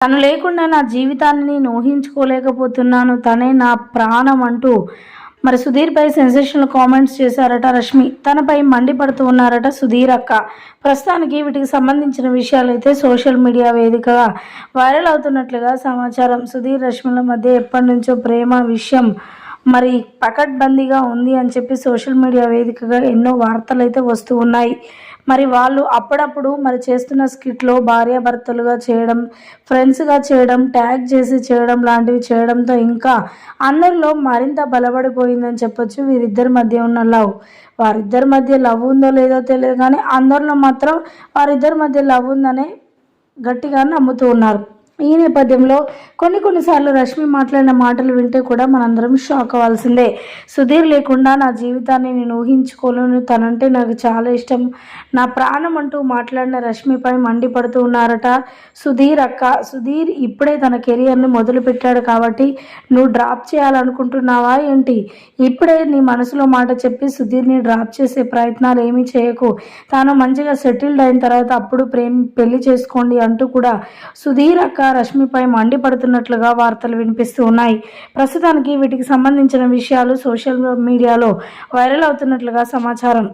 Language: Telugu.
తను లేకుండా నా జీవితాన్ని నేను ఊహించుకోలేకపోతున్నాను. తనే నా ప్రాణం అంటూ మరి సుధీర్పై సెన్సేషనల్ కామెంట్స్ చేశారట రష్మి. తనపై మండిపడుతూ ఉన్నారట సుధీర్ అక్క. ప్రస్తుతానికి వీటికి సంబంధించిన విషయాలు అయితే సోషల్ మీడియా వేదికగా వైరల్ అవుతున్నట్లుగా సమాచారం. సుధీర్ రష్మిల మధ్య ఎప్పటి నుంచో ప్రేమ విషయం మరి పకడ్బందీగా ఉంది అని చెప్పి సోషల్ మీడియా వేదికగా ఎన్నో వార్తలు అయితే వస్తూ ఉన్నాయి. మరి వాళ్ళు అప్పుడప్పుడు మరి చేస్తున్న స్కిట్లో భార్యాభర్తలుగా చేయడం ఫ్రెండ్స్గా చేయడం ట్యాగ్ చేసి చేయడం లాంటివి చేయడంతో ఇంకా అందరిలో మరింత బలపడిపోయిందని చెప్పొచ్చు వీరిద్దరి మధ్య ఉన్న లవ్. వారిద్దరి మధ్య లవ్ ఉందో లేదో తెలియదు కానీ అందరిలో మాత్రం వారిద్దరి మధ్య లవ్ ఉందనే గట్టిగా నమ్ముతూ ఉన్నారు. ఈ నేపథ్యంలో కొన్ని కొన్నిసార్లు రష్మి మాట్లాడిన మాటలు వింటే కూడా మనందరం షాక్ అవ్వాల్సిందే. సుధీర్ లేకుండా నా జీవితాన్ని నేను ఊహించుకోలేను. తనంటే నాకు చాలా ఇష్టం. నా ప్రాణం అంటూ మాట్లాడిన రష్మిపై మండిపడుతూ ఉన్నారట సుధీర్ అక్క. సుధీర్ ఇప్పుడే తన కెరియర్ని మొదలుపెట్టాడు కాబట్టి నువ్వు డ్రాప్ చేయాలనుకుంటున్నావా ఏంటి? ఇప్పుడే నీ మనసులో మాట చెప్పి సుధీర్ని డ్రాప్ చేసే ప్రయత్నాలు ఏమీ చేయకు. తాను మంచిగా సెటిల్డ్ అయిన తర్వాత అప్పుడు ప్రేమ పెళ్ళి చేసుకోండి అంటూ కూడా సుధీర్ అక్క రష్మిపై మండిపడుతున్నట్లుగా వార్తలు వినిపిస్తూ ఉన్నాయి. ప్రస్తుతానికి వీటికి సంబంధించిన విషయాలు సోషల్ మీడియాలో వైరల్ అవుతున్నట్లుగా సమాచారం.